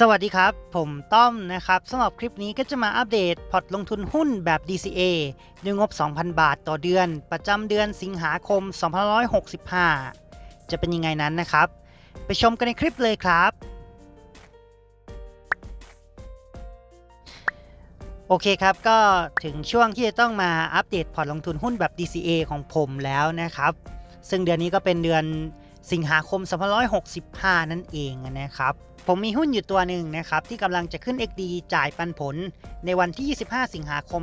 สวัสดีครับ ผมต้อมนะครับสำหรับคลิปนี้ก็จะมาอัปเดตพอร์ตลงทุนหุ้นแบบ DCA ด้วยงบ 2,000 บาทต่อเดือน ประจำเดือนสิงหาคม 2565 จะเป็นยังไงนั้นนะครับ ไปชมกันในคลิปเลยครับ โอเคครับก็ถึงช่วงที่จะต้องมาอัปเดตพอร์ตลงทุนหุ้นแบบ DCA ของผมแล้วนะครับ ซึ่งเดือนนี้ก็เป็นเดือนสิงหาคม 2565 นั่นเองนะครับ ผมมีหุ้นอยู่ตัวหนึ่งนะครับ ที่กำลังจะขึ้น XD จ่ายปันผลในวันที่ 25 สิงหาคม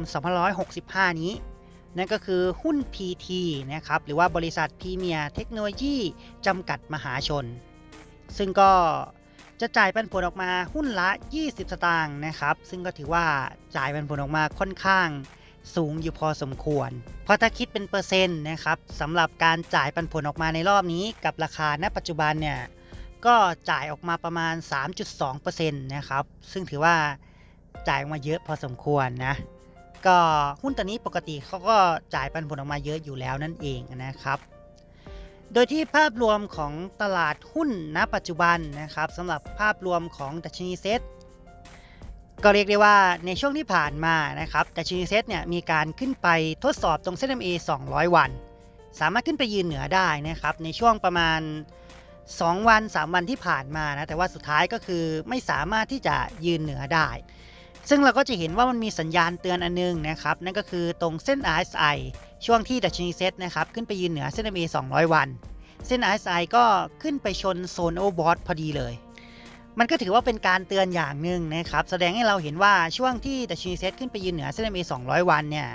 2565 นี้ นั่นก็คือหุ้น PT นะครับ หรือว่าบริษัทพรีเมียเทคโนโลยีจำกัดมหาชน ซึ่งก็จะจ่ายปันผลออกมาหุ้นละ 20 สตางค์นะครับ ซึ่งก็ถือว่าจ่ายปันผลออกมาค่อนข้างสูงอยู่พอสมควร เพราะถ้าคิดเป็นเปอร์เซ็นต์นะครับสำหรับการจ่ายปันผลออกมาในรอบนี้ กับราคาณปัจจุบันเนี่ย ก็จ่ายออกมาประมาณ 3.2%นะครับ ซึ่งถือว่าจ่ายออกมาเยอะพอสมควรนะ ก็หุ้นตัวนี้ปกติเขาก็จ่ายปันผลออกมาเยอะอยู่แล้วนั่นเองนะครับ โดยที่ภาพรวมของตลาดหุ้นณ ปัจจุบันนะครับสำหรับภาพรวมของดัชนีเซ็ตก็เรียกได้ว่าในช่วงที่ผ่านมานะครับดัชนีเซ็ตเนี่ยมีการขึ้นไปทดสอบตรงเส้น MA 200 วัน สามารถขึ้นไปยืนเหนือได้นะครับในช่วงประมาณ 2 วัน 3 วันที่ผ่านมานะแต่ว่าสุดท้ายก็คือไม่สามารถที่จะยืนเหนือได้ ซึ่งเราก็จะเห็นว่ามันมีสัญญาณเตือนอันนึงนะครับนั่นก็คือตรงเส้น RSI ช่วงที่ดัชนีเซ็ตนะครับขึ้นไปยืนเหนือเส้น MA 200 วัน เส้น RSI ก็ขึ้นไปชนโซนโอบอทพอดีเลย มันก็ถือว่าเป็นการเตือนอย่างหนึ่งนะครับแสดงให้เราเห็นว่าช่วงที่ดัชนีเซ็ตขึ้นไปยืนเหนือเส้น MA 200 วันเนี่ย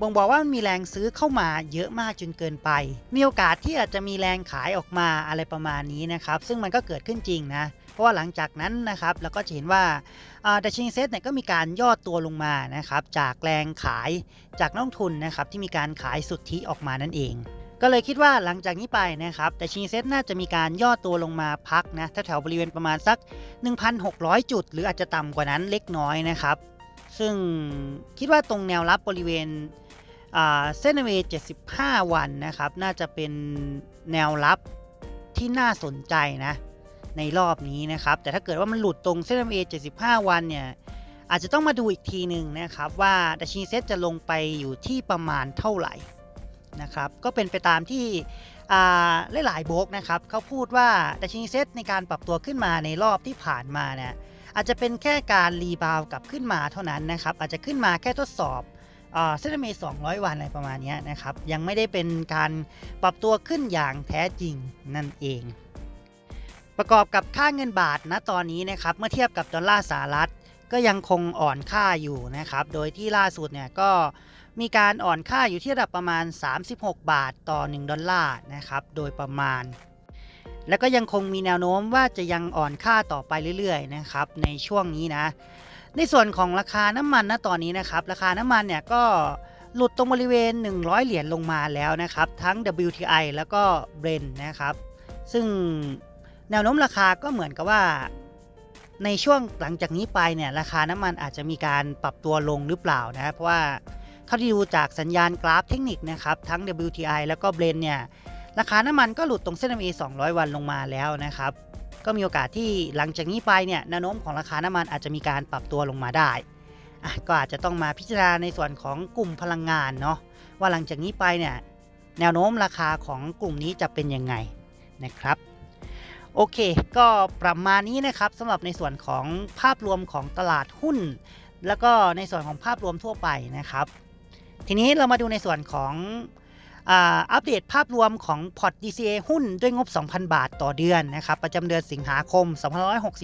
บ่งบอกว่ามันมีแรงซื้อเข้ามาเยอะมากจนเกินไป มีโอกาสที่อาจจะมีแรงขายออกมาอะไรประมาณนี้นะครับ ซึ่งมันก็เกิดขึ้นจริงนะ เพราะว่าหลังจากนั้นนะครับเราก็จะเห็นว่าดัชนีเซ็ตเนี่ยก็มีการย่อตัวลงมานะครับจากแรงขายจากนักลงทุนนะครับที่มีการขายสุทธิออกมานั่นเองก็เลยคิดว่าหลังจากนี้ไปนะครับแต่ชิงเซ็ตน่าจะมีการย่อตัวลงมาพักนะแถวๆบริเวณประมาณสัก 1,600 จุด หรืออาจจะต่ำกว่านั้นเล็กน้อยนะครับ ซึ่งคิดว่าตรงแนวรับบริเวณ เส้นเว75 วันนะครับ น่าจะเป็นแนวรับที่น่าสนใจนะ ในรอบนี้นะครับ แต่ถ้าเกิดว่ามันหลุดตรงเส้นเว75 วันเนี่ย อาจจะต้องมาดูอีกทีหนึ่งนะครับ ว่าดัชนีเซ็ตจะลงไปอยู่ที่ประมาณเท่าไหร่นะครับ ก็เป็นไปตามที่หลายๆโบกนะครับเขาพูดว่าดัชนีเซ็ตในการปรับตัวขึ้นมาในรอบที่ผ่านมาเนี่ยอาจจะเป็นแค่การรีบาวกลับขึ้นมาเท่านั้นนะครับ อาจจะขึ้นมาแค่ทดสอบ เส้นเมย์200 วันอะไรประมาณนี้นะครับ ยังไม่ได้เป็นการปรับตัวขึ้นอย่างแท้จริงนั่นเอง ประกอบกับค่าเงินบาทณตอนนี้นะครับ เมื่อเทียบกับดอลลาร์สหรัฐก็ยังคงอ่อนค่าอยู่นะครับ โดยที่ล่าสุดเนี่ยก็มีการอ่อนค่าอยู่ที่ระดับประมาณ 36 บาทต่อ 1 ดอลลาร์นะครับ โดยประมาณ แล้วก็ยังคงมีแนวโน้มว่าจะยังอ่อนค่าต่อไปเรื่อยๆนะครับในช่วงนี้นะ ในส่วนของราคาน้ำมันณตอนนี้นะครับ ราคาน้ำมันเนี่ยก็หลุดตรงบริเวณ 100 เหรียญลงมาแล้วนะครับ ทั้ง WTI แล้วก็ Brent นะครับ ซึ่งแนวโน้มราคาก็เหมือนกับว่า ในช่วงหลังจากนี้ไปเนี่ยราคาน้ำมันอาจจะมีการปรับตัวลงหรือเปล่านะเพราะว่าเท่าที่ดูจากสัญญาณกราฟเทคนิคนะครับ ทั้ง WTI แล้วก็ Brent เนี่ยราคาน้ำมันก็หลุดตรงเส้น MA 200 วันลงมาแล้วนะครับ ก็มีโอกาสที่หลังจากนี้ไปเนี่ยแนวโน้มของราคาน้ำมันอาจจะมีการปรับตัวลงมาได้ก็อาจจะต้องมาพิจารณาในส่วนของกลุ่มพลังงานเนาะว่าหลังจากนี้ไปเนี่ยแนวโน้มราคาของกลุ่มนี้จะเป็นยังไงนะครับโอเค ก็ประมาณนี้นะครับสำหรับในส่วนของภาพรวมของตลาดหุ้น แล้วก็ในส่วนของภาพรวมทั่วไปนะครับ ทีนี้เรามาดูในส่วนของ อัปเดตภาพรวมของพอร์ต DCA หุ้นด้วยงบ 2,000 บาทต่อเดือนนะครับ ประจำเดือนสิงหาคม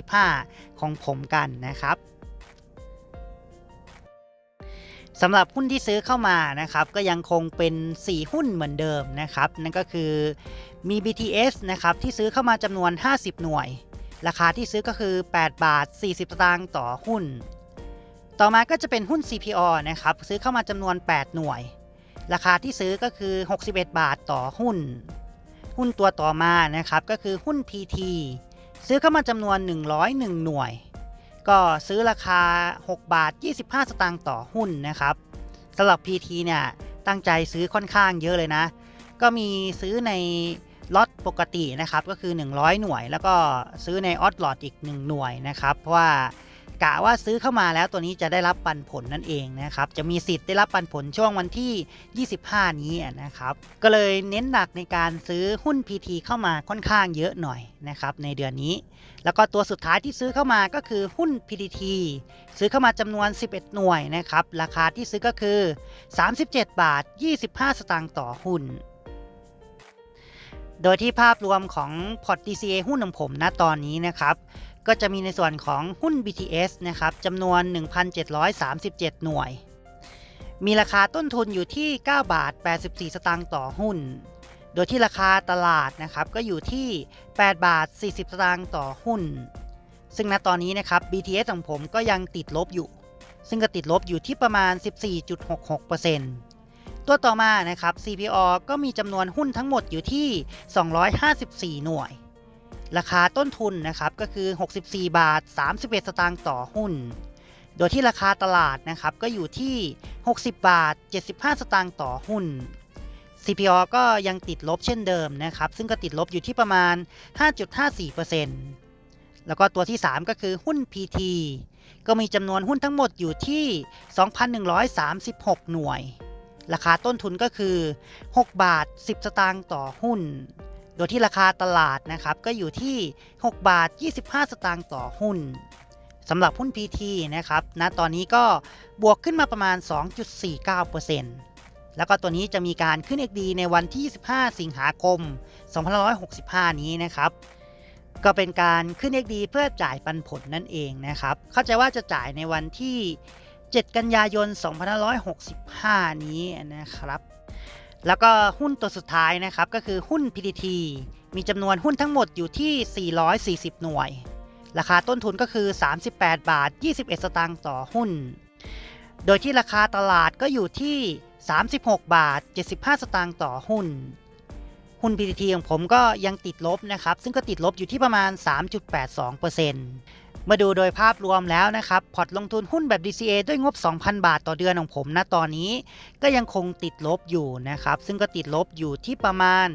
2565 ของผมกันนะครับสำหรับหุ้นที่ซื้อเข้ามานะครับก็ยังคงเป็น 4 หุ้นเหมือนเดิมนะครับ นั่นก็คือมี BTS นะครับที่ซื้อเข้ามาจำนวน 50 หน่วย ราคาที่ซื้อก็คือ 8 บาท 40สตางค์ต่อหุ้น ต่อมาก็จะเป็นหุ้น CPO นะครับซื้อเข้ามาจำนวน 8 หน่วย ราคาที่ซื้อก็คือ 61 บาทต่อหุ้น หุ้นตัวต่อมานะครับก็คือหุ้น PT ซื้อเข้ามาจำนวน 101 หน่วย ก็ซื้อราคา 6 บาท 25 สตางค์ต่อหุ้นนะครับสำหรับ PT เนี่ยตั้งใจซื้อค่อนข้างเยอะเลยนะ ก็มีซื้อในล็อตปกตินะครับก็คือ 100 หน่วย แล้วก็ซื้อในออสลอตอีก 1 หน่วยนะครับ เพราะว่า กะว่าซื้อเข้ามาแล้วตัวนี้จะได้รับปันผลนั่นเองนะครับ จะมีสิทธิ์ได้รับปันผลช่วงวันที่ 25 นี้นะครับ ก็เลยเน้นหนักในการซื้อหุ้น PT เข้ามาค่อนข้างเยอะหน่อยนะครับในเดือนนี้ แล้วก็ตัวสุดท้ายที่ซื้อเข้ามาก็คือหุ้น PTT ซื้อเข้ามาจำนวน 11 หน่วยนะครับ ราคาที่ซื้อก็คือ 37 บาท 25 สตางค์ต่อหุ้นโดยที่ภาพรวมของพอร์ต DCA หุ้นของผมณตอนนี้นะครับ ก็จะมีในส่วนของหุ้น BTS นะครับจำนวน 1,737 หน่วย มีราคาต้นทุนอยู่ที่ 9 บาท 84 สตางค์ต่อหุ้น โดยที่ราคาตลาดนะครับก็อยู่ที่ 8 บาท 40 สตางค์ต่อหุ้น ซึ่งณตอนนี้นะครับ BTS ของผมก็ยังติดลบอยู่ ซึ่งก็ติดลบอยู่ที่ประมาณ 14.66%ตัวต่อมานะครับ CPO ก็มีจำนวนหุ้นทั้งหมดอยู่ที่ 254 หน่วย ราคาต้นทุนนะครับก็คือ 64 บาท 31 สตางค์ต่อหุ้น โดยที่ราคาตลาดนะครับก็อยู่ที่ 60 บาท 75 สตางค์ต่อหุ้น CPO ก็ยังติดลบเช่นเดิมนะครับ ซึ่งก็ติดลบอยู่ที่ประมาณ 5.54%แล้วก็ตัวที่ 3 ก็คือหุ้น PT ก็มีจำนวนหุ้นทั้งหมดอยู่ที่ 2,136 หน่วย ราคาต้นทุนก็คือ 6 บาท 10 สตางค์ต่อหุ้น โดยที่ราคาตลาดนะครับก็อยู่ที่ 6 บาท 25 สตางค์ต่อหุ้นสำหรับหุ้น PT นะครับณตอนนี้ก็บวกขึ้นมาประมาณ 2.49%แล้วก็ตัวนี้จะมีการขึ้น XD ในวันที่ 25 สิงหาคม 2565 นี้นะครับ ก็เป็นการขึ้น XD เพื่อจ่ายปันผลนั่นเองนะครับ เข้าใจว่าจะจ่ายในวันที่ 7 กันยายน 2565 นี้นะครับ แล้วก็หุ้นตัวสุดท้ายนะครับก็คือหุ้น PTT มีจำนวนหุ้นทั้งหมดอยู่ที่ 440 หน่วย ราคาต้นทุนก็คือ 38 บาท 21 สตางค์ต่อหุ้น โดยที่ราคาตลาดก็อยู่ที่ 36 บาท 75 สตางค์ต่อหุ้น หุ้น PTT ของผมก็ยังติดลบนะครับ ซึ่งก็ติดลบอยู่ที่ประมาณ 3.82% มาดูโดยภาพรวมแล้วนะครับ พอร์ตลงทุนหุ้นแบบ DCA ด้วยงบ 2,000 บาทต่อเดือนของผมณตอนนี้ ก็ยังคงติดลบอยู่นะครับ ซึ่งก็ติดลบอยู่ที่ประมาณ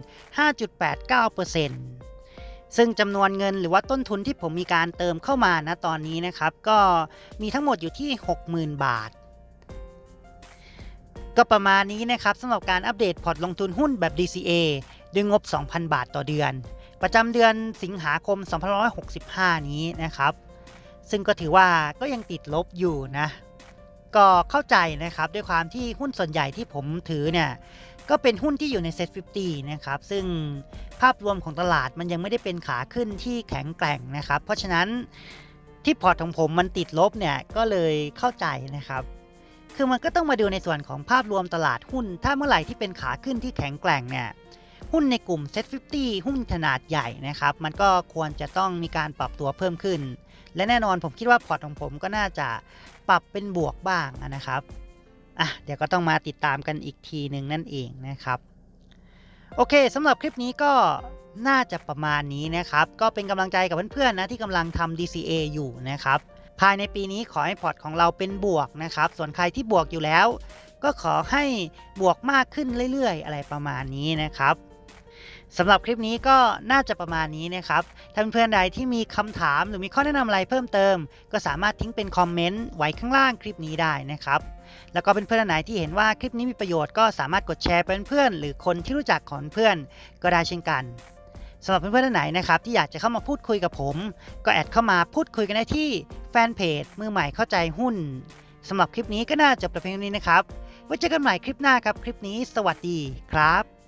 5.89%ซึ่งจำนวนเงินหรือว่าต้นทุนที่ผมมีการเติมเข้ามาณตอนนี้นะครับ ก็มีทั้งหมดอยู่ที่ 60,000 บาทก็ประมาณนี้นะครับสำหรับการอัปเดตพอร์ตลงทุนหุ้นแบบ DCA ด้วยงบ 2,000 บาทต่อเดือน ประจำเดือนสิงหาคม 2565 นี้นะครับ ซึ่งก็ถือว่าก็ยังติดลบอยู่นะ ก็เข้าใจนะครับด้วยความที่หุ้นส่วนใหญ่ที่ผมถือเนี่ยก็เป็นหุ้นที่อยู่ในเซ็ต50 นะครับ ซึ่งภาพรวมของตลาดมันยังไม่ได้เป็นขาขึ้นที่แข็งแกร่งนะครับ เพราะฉะนั้นที่พอร์ตของผมมันติดลบเนี่ยก็เลยเข้าใจนะครับ คือมันก็ต้องมาดูในส่วนของภาพรวมตลาดหุ้น ถ้าเมื่อไหร่ที่เป็นขาขึ้นที่แข็งแกร่งเนี่ยหุ้นในกลุ่ม Set 50 หุ้นขนาดใหญ่นะครับ มันก็ควรจะต้องมีการปรับตัวเพิ่มขึ้น และแน่นอนผมคิดว่าพอร์ตของผมก็น่าจะปรับเป็นบวกบ้างนะครับอะเดี๋ยวก็ต้องมาติดตามกันอีกทีหนึ่งนั่นเองนะครับโอเคสำหรับคลิปนี้ก็น่าจะประมาณนี้นะครับ ก็เป็นกำลังใจกับเพื่อนๆนะที่กำลังทำ DCA อยู่นะครับ ภายในปีนี้ขอให้พอร์ตของเราเป็นบวกนะครับ ส่วนใครที่บวกอยู่แล้ว ก็ขอให้บวกมากขึ้นเรื่อยๆ อะไรประมาณนี้นะครับ สำหรับคลิปนี้ก็น่าจะประมาณนี้นะครับ ถ้าเพื่อนๆใดที่มีคำถามหรือมีข้อแนะนำอะไรเพิ่มเติม ก็สามารถทิ้งเป็นคอมเมนต์ไว้ข้างล่างคลิปนี้ได้นะครับ แล้วก็เป็นเพื่อนๆไหนที่เห็นว่าคลิปนี้มีประโยชน์ก็สามารถกดแชร์เป็นเพื่อนหรือคนที่รู้จักของเพื่อนก็ได้เช่นกันสำหรับเพื่อนๆท่านไหนนะครับที่อยากจะเข้ามาพูดคุยกับผม ก็แอดเข้ามาพูดคุยกันได้ที่แฟนเพจมือใหม่เข้าใจหุ้นสำหรับคลิปนี้ก็น่าจบแต่เพียงนี้นะครับไว้เจอกันใหม่คลิปหน้าครับคลิปนี้ สวัสดีครับ